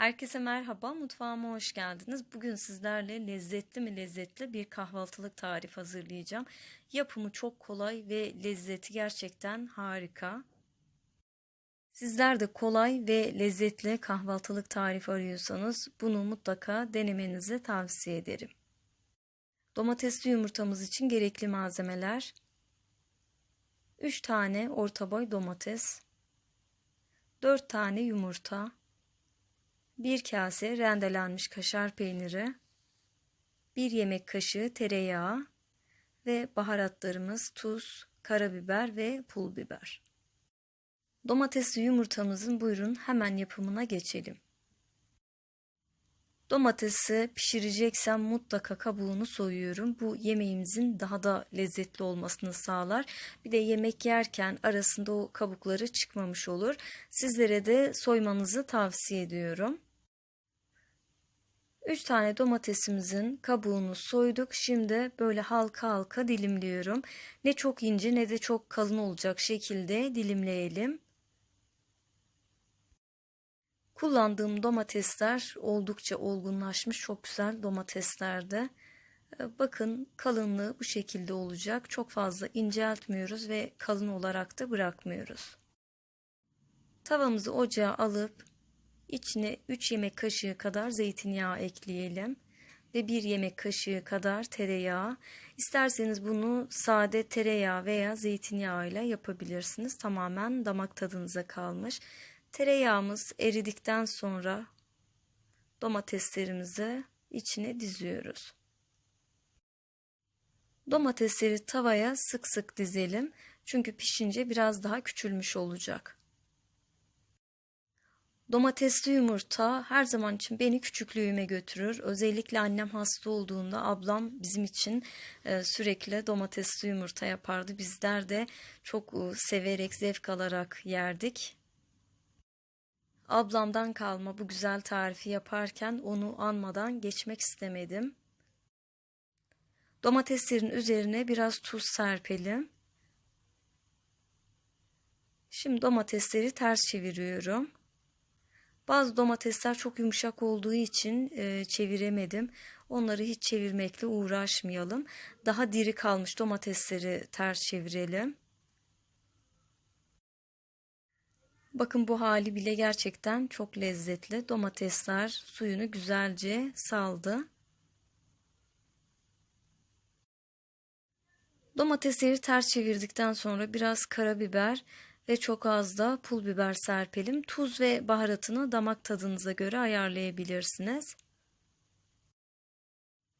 Herkese merhaba, mutfağıma hoş geldiniz. Bugün sizlerle lezzetli mi lezzetli bir kahvaltılık tarif hazırlayacağım. Yapımı çok kolay ve lezzeti gerçekten harika. Sizler de kolay ve lezzetli kahvaltılık tarif arıyorsanız bunu mutlaka denemenizi tavsiye ederim. Domatesli yumurtamız için gerekli malzemeler 3 tane orta boy domates 4 tane yumurta 1 kase rendelenmiş kaşar peyniri, 1 yemek kaşığı tereyağı ve baharatlarımız tuz, karabiber ve pul biber. Domatesli yumurtamızın buyurun hemen yapımına geçelim. Domatesi pişireceksem mutlaka kabuğunu soyuyorum. Bu yemeğimizin daha da lezzetli olmasını sağlar. Bir de yemek yerken arasında o kabukları çıkmamış olur. Sizlere de soymanızı tavsiye ediyorum. 3 tane domatesimizin kabuğunu soyduk. Şimdi böyle halka halka dilimliyorum. Ne çok ince ne de çok kalın olacak şekilde dilimleyelim. Kullandığım domatesler oldukça olgunlaşmış. Çok güzel domateslerdi. Bakın kalınlığı bu şekilde olacak. Çok fazla inceltmiyoruz ve kalın olarak da bırakmıyoruz. Tavamızı ocağa alıp İçine 3 yemek kaşığı kadar zeytinyağı ekleyelim ve 1 yemek kaşığı kadar tereyağı. İsterseniz bunu sade tereyağı veya zeytinyağı ile yapabilirsiniz. Tamamen damak tadınıza kalmış. Tereyağımız eridikten sonra domateslerimizi içine diziyoruz. Domatesleri tavaya sık sık dizelim. Çünkü pişince biraz daha küçülmüş olacak. Domatesli yumurta her zaman için beni küçüklüğüme götürür. Özellikle annem hasta olduğunda ablam bizim için e, sürekli domatesli yumurta yapardı. Bizler de çok e, severek, zevk alarak yerdik. Ablamdan kalma bu güzel tarifi yaparken onu anmadan geçmek istemedim. Domateslerin üzerine biraz tuz serpelim. Şimdi domatesleri ters çeviriyorum. Bazı domatesler çok yumuşak olduğu için e, çeviremedim. Onları hiç çevirmekle uğraşmayalım. Daha diri kalmış domatesleri ters çevirelim. Bakın bu hali bile gerçekten çok lezzetli. Domatesler suyunu güzelce saldı. Domatesleri ters çevirdikten sonra biraz karabiber ve çok az da pul biber serpelim. Tuz ve baharatını damak tadınıza göre ayarlayabilirsiniz.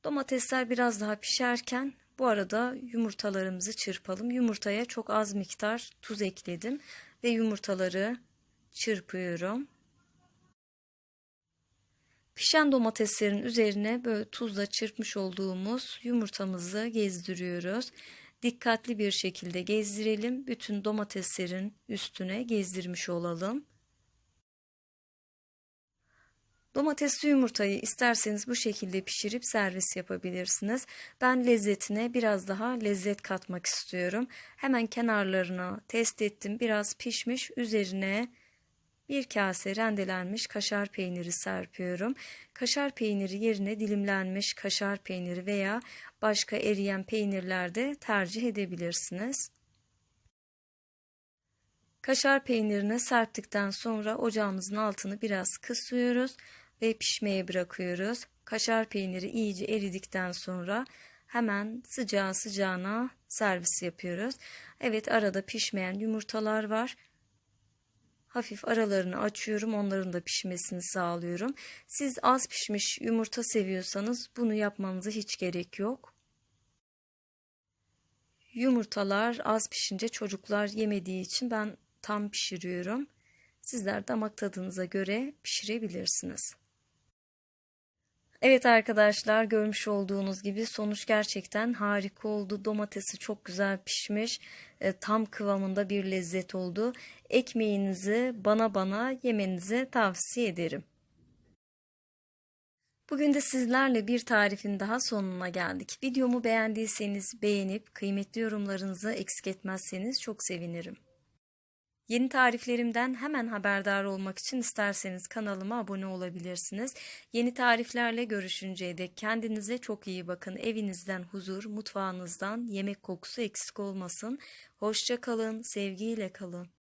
Domatesler biraz daha pişerken bu arada yumurtalarımızı çırpalım. Yumurtaya çok az miktar tuz ekledim ve yumurtaları çırpıyorum. Pişen domateslerin üzerine böyle tuzla çırpmış olduğumuz yumurtamızı gezdiriyoruz dikkatli bir şekilde gezdirelim. Bütün domateslerin üstüne gezdirmiş olalım. Domatesli yumurtayı isterseniz bu şekilde pişirip servis yapabilirsiniz. Ben lezzetine biraz daha lezzet katmak istiyorum. Hemen kenarlarını test ettim. Biraz pişmiş. Üzerine bir kase rendelenmiş kaşar peyniri serpiyorum. Kaşar peyniri yerine dilimlenmiş kaşar peyniri veya başka eriyen peynirlerde tercih edebilirsiniz. Kaşar peynirini serptikten sonra ocağımızın altını biraz kısıyoruz ve pişmeye bırakıyoruz. Kaşar peyniri iyice eridikten sonra hemen sıcağı sıcağına servis yapıyoruz. Evet arada pişmeyen yumurtalar var. Hafif aralarını açıyorum. Onların da pişmesini sağlıyorum. Siz az pişmiş yumurta seviyorsanız bunu yapmanıza hiç gerek yok. Yumurtalar az pişince çocuklar yemediği için ben tam pişiriyorum. Sizler damak tadınıza göre pişirebilirsiniz. Evet arkadaşlar görmüş olduğunuz gibi sonuç gerçekten harika oldu. Domatesi çok güzel pişmiş. E, tam kıvamında bir lezzet oldu. Ekmeğinizi bana bana yemenizi tavsiye ederim. Bugün de sizlerle bir tarifin daha sonuna geldik. Videomu beğendiyseniz beğenip kıymetli yorumlarınızı eksik etmezseniz çok sevinirim. Yeni tariflerimden hemen haberdar olmak için isterseniz kanalıma abone olabilirsiniz. Yeni tariflerle görüşünceye dek kendinize çok iyi bakın. Evinizden huzur, mutfağınızdan yemek kokusu eksik olmasın. Hoşça kalın, sevgiyle kalın.